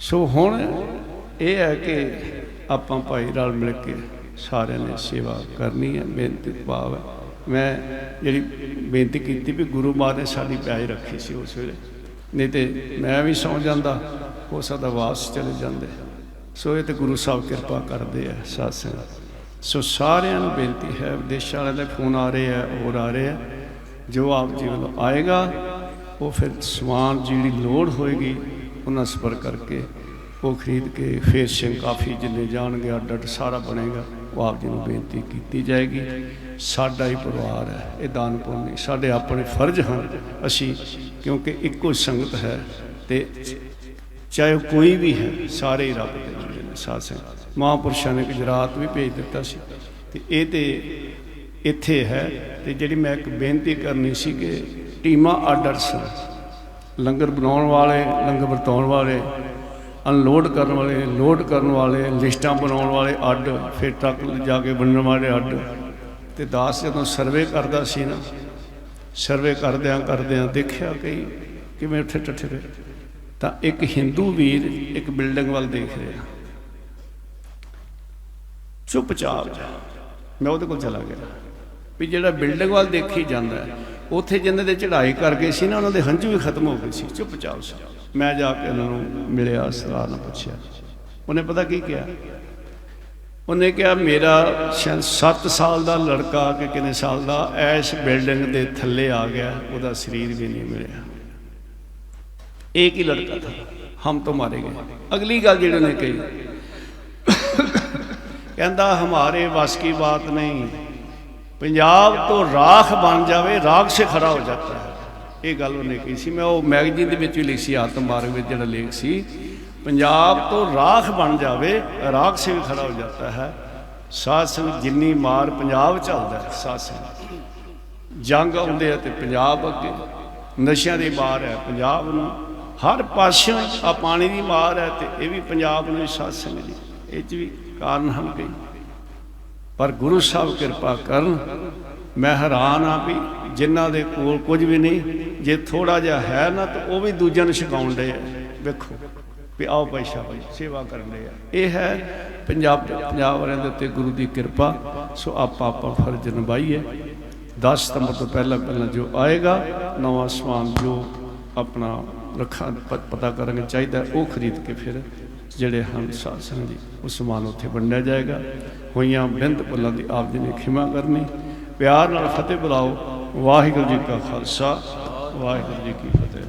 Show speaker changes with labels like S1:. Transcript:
S1: ਸੋ ਹੁਣ ਇਹ ਹੈ ਕਿ ਆਪਾਂ ਭਾਈ ਰਲ ਮਿਲ ਕੇ ਸਾਰਿਆਂ ਨੇ ਸੇਵਾ ਕਰਨੀ ਹੈ ਬੇਨਤੀ ਭਾਵ ਹੈ। ਮੈਂ ਜਿਹੜੀ ਬੇਨਤੀ ਕੀਤੀ ਵੀ ਗੁਰੂ ਮਹਾਰਾਜ ਨੇ ਸਾਡੀ ਪਿਆਜ ਰੱਖੀ ਸੀ ਉਸ ਵੇਲੇ। ਨਹੀਂ ਤੇ ਮੈਂ ਵੀ ਸੌ ਜਾਂਦਾ, ਹੋ ਸਕਦਾ ਵਾਪਸ ਚਲੇ ਜਾਂਦੇ। ਸੋ ਇਹ ਤੇ ਗੁਰੂ ਸਾਹਿਬ ਕਿਰਪਾ ਕਰਦੇ ਆ, ਸਾਧ ਸੰਗਤ। ਸੋ ਸਾਰਿਆਂ ਨੂੰ ਬੇਨਤੀ ਹੈ, ਵਿਦੇਸ਼ਾਂ ਵਾਲਿਆਂ ਦੇ ਫੋਨ ਆ ਰਹੇ ਆ, ਹੋਰ ਆ ਰਹੇ ਆ। ਜੋ ਆਪ ਜੀ ਵੱਲੋਂ ਆਏਗਾ, ਉਹ ਫਿਰ ਸਮਾਨ ਜਿਹੜੀ ਲੋੜ ਹੋਏਗੀ ਉਹਨਾਂ ਸਪਰ ਕਰਕੇ ਉਹ ਖਰੀਦ ਕੇ ਫੇਰ ਸਿੰਘ ਕਾਫੀ ਜਿੰਨੇ ਜਾਣਗੇ ਅੱਡ ਅੱਡ ਸਾਰਾ ਬਣੇਗਾ, ਉਹ ਆਪ ਜੀ ਨੂੰ ਬੇਨਤੀ ਕੀਤੀ ਜਾਏਗੀ। ਸਾਡਾ ਹੀ ਪਰਿਵਾਰ ਹੈ, ਇਹ ਦਾਨ ਪੁੰਨ ਸਾਡੇ ਆਪਣੇ ਫਰਜ਼ ਹਨ। ਅਸੀਂ, ਕਿਉਂਕਿ ਇੱਕੋ ਸੰਗਤ ਹੈ ਤੇ ਚਾਹੇ ਉਹ ਕੋਈ ਵੀ ਹੈ, ਸਾਰੇ ਹੀ ਰੱਬ ਦੇ ਬੰਦੇ ਨੇ, ਸਾਧ ਸੰਗਤ। ਮਹਾਂਪੁਰਸ਼ਾਂ ਨੇ ਗੁਜਰਾਤ ਵੀ ਭੇਜ ਦਿੱਤਾ ਸੀ ਤੇ ਇਹ ਤੇ ਇੱਥੇ ਹੈ ਤੇ ਜਿਹੜੀ ਮੈਂ ਇੱਕ ਬੇਨਤੀ ਕਰਨੀ ਸੀ ਕਿ ਟੀਮਾਂ ਆਰਡਰ ਸਨ। ਲੰਗਰ ਬਣਾਉਣ ਵਾਲੇ, ਲੰਗਰ ਵਰਤਾਉਣ ਵਾਲੇ ਅਨਲੋਡ ਕਰਨ ਵਾਲੇ ਲੋਡ ਕਰਨ ਵਾਲੇ, ਲਿਸਟਾਂ ਬਣਾਉਣ ਵਾਲੇ ਅੱਡ, ਫਿਰ ਟਰੱਕ ਜਾ ਕੇ ਬਣਨ ਵਾਲੇ ਅੱਡ। ਤੇ ਦਾਸ ਜਦੋਂ ਸਰਵੇ ਕਰਦਾ ਸੀ ਨਾ ਸਰਵੇ ਕਰਦਿਆਂ ਕਰਦਿਆਂ ਦੇਖਿਆ ਕਈ ਕਿਵੇਂ ਉੱਥੇ ਟੱਠੇ ਪਏ ਤਾਂ ਇੱਕ ਹਿੰਦੂ ਵੀਰ ਇੱਕ ਬਿਲਡਿੰਗ ਵੱਲ ਦੇਖ ਰਿਹਾ। ਚੁੱਪਚਾਪ, ਮੈਂ ਉਹਦੇ ਕੋਲ ਚਲਾ ਗਿਆ। ਵੀ ਜਿਹੜਾ ਬਿਲਡਿੰਗ ਵੱਲ ਦੇਖੀ ਜਾਂਦਾ ਉੱਥੇ ਜਿਨ੍ਹਾਂ ਦੇ ਚੜਾਈ ਕਰਕੇ ਸੀ ਨਾ, ਉਹਨਾਂ ਦੇ ਹੰਝੂ ਵੀ ਖਤਮ ਹੋ ਗਏ ਸੀ। ਚੁੱਪ ਚਾਪ ਸੀ। ਮੈਂ ਜਾ ਕੇ ਉਹਨਾਂ ਨੂੰ ਮਿਲਿਆ, ਸਲਾਹ ਨਾਲ ਪੁੱਛਿਆ। ਉਹਨੇ ਪਤਾ ਕੀ ਕਿਹਾ? ਉਹਨੇ ਕਿਹਾ, ਮੇਰਾ 7 ਸਾਲ ਦਾ ਲੜਕਾ ਕਿ ਕਿੰਨੇ ਸਾਲ ਦਾ, ਐਸ਼ ਬਿਲਡਿੰਗ ਦੇ ਥੱਲੇ ਆ ਗਿਆ, ਉਹਦਾ ਸਰੀਰ ਵੀ ਨਹੀਂ ਮਿਲਿਆ। ਇਹ ਕੀ ਲੜਕਾ ਥਾ। ਹਮ ਤੋਂ ਮਾਰੇ ਗਏ। ਅਗਲੀ ਗੱਲ ਜਿਹੜੀ ਉਹਨੇ ਕਹੀ। ਕਹਿੰਦਾ, ਹਮਾਰੇ ਵਸ ਕੀ ਬਾਤ ਨਹੀਂ। ਪੰਜਾਬ ਤੋਂ ਰਾਖ ਬਣ ਜਾਵੇ ਰਾਗ ਸੇ ਖੜਾ ਹੋ ਜਾਂਦਾ ਹੈ। ਇਹ ਗੱਲ ਉਹਨੇ ਕਹੀ ਸੀ। ਮੈਂ ਉਹ ਮੈਗਜ਼ੀਨ ਦੇ ਵਿੱਚ ਵੀ ਲਿਖੀ ਸੀ, ਆਤਮ ਮਾਰਗ ਵਿੱਚ ਜਿਹੜਾ ਲੇਖ ਸੀ। ਪੰਜਾਬ ਤੋਂ ਰਾਖ ਬਣ ਜਾਵੇ ਰਾਗ ਸੇ ਵੀ ਖੜਾ ਹੋ ਜਾਂਦਾ ਹੈ। ਸਾਧ ਸੰਗਤ ਜਿੰਨੀ ਮਾਰ ਪੰਜਾਬ ਚੱਲਦਾ ਹੈ, ਸਾਧ ਸੰਗਤ। ਜੰਗ ਆਉਂਦੇ ਆ ਤੇ ਪੰਜਾਬ ਅੱਗੇ। ਨਸ਼ਿਆਂ ਦੀ ਮਾਰ ਹੈ ਪੰਜਾਬ ਨੂੰ। ਹਰ ਪਾਸਿਓਂ ਆ ਪਾਣੀ ਦੀ ਮਾਰ ਹੈ ਤੇ ਇਹ ਵੀ ਪੰਜਾਬ ਨੂੰ, ਸਾਧ ਸੰਗਤ ਜੀ ਇਹ ਚ ਵੀ ਕਾਰਨ ਹਨ ਕਈ। ਪਰ ਗੁਰੂ ਸਾਹਿਬ ਕਿਰਪਾ ਕਰਨ, ਮੈਂ ਹੈਰਾਨ ਆ ਵੀ ਜਿਨ੍ਹਾਂ ਦੇ ਕੋਲ ਕੁਝ ਵੀ ਨਹੀਂ, ਜੇ ਥੋੜਾ ਜਿਹਾ ਹੈ ਨਾ ਤਾਂ ਉਹ ਵੀ ਦੂਜਿਆਂ ਨੂੰ ਛਕਾਉਣ ਦੇ ਆ। ਵੇਖੋ ਵੀ ਆਓ ਪੈਸਾ ਭਾਈ ਸੇਵਾ ਕਰਨ ਦੇ ਆ। ਇਹ ਹੈ ਪੰਜਾਬ ਪੰਜਾਬ ਵਾਲਿਆਂ ਦੇ ਉੱਤੇ ਗੁਰੂ ਦੀ ਕਿਰਪਾ। ਸੋ ਆਪਾਂ ਆਪਾਂ ਫਰਜ਼ ਨਿਭਾਈਏ। 10 ਸਤੰਬਰ ਤੋਂ ਪਹਿਲਾਂ ਪਹਿਲਾਂ ਜੋ ਆਏਗਾ, ਨਵਾਂ ਸਮਾਨ ਜੋ ਆਪਣਾ ਰੱਖਾਂ ਪਤਾ ਕਰਾਂਗੇ ਚਾਹੀਦਾ, ਉਹ ਖਰੀਦ ਕੇ ਫਿਰ ਜਿਹੜੇ ਹਨ, ਸਾਧ ਸੰਗਤ ਜੀ ਉਹ ਸਮਾਨ ਉੱਥੇ ਵੰਡਿਆ ਜਾਏਗਾ। ਹੋਈਆਂ ਬਿੰਦ ਭੁੱਲਾਂ ਦੀ ਆਪ ਜੀ ਨੇ ਖਿਮਾ ਕਰਨੀ। ਪਿਆਰ ਨਾਲ ਫਤਿਹ ਬੁਲਾਓ। ਵਾਹਿਗੁਰੂ ਜੀ ਕਾ ਖਾਲਸਾ। ਵਾਹਿਗੁਰੂ ਜੀ ਕੀ ਫਤਿਹ।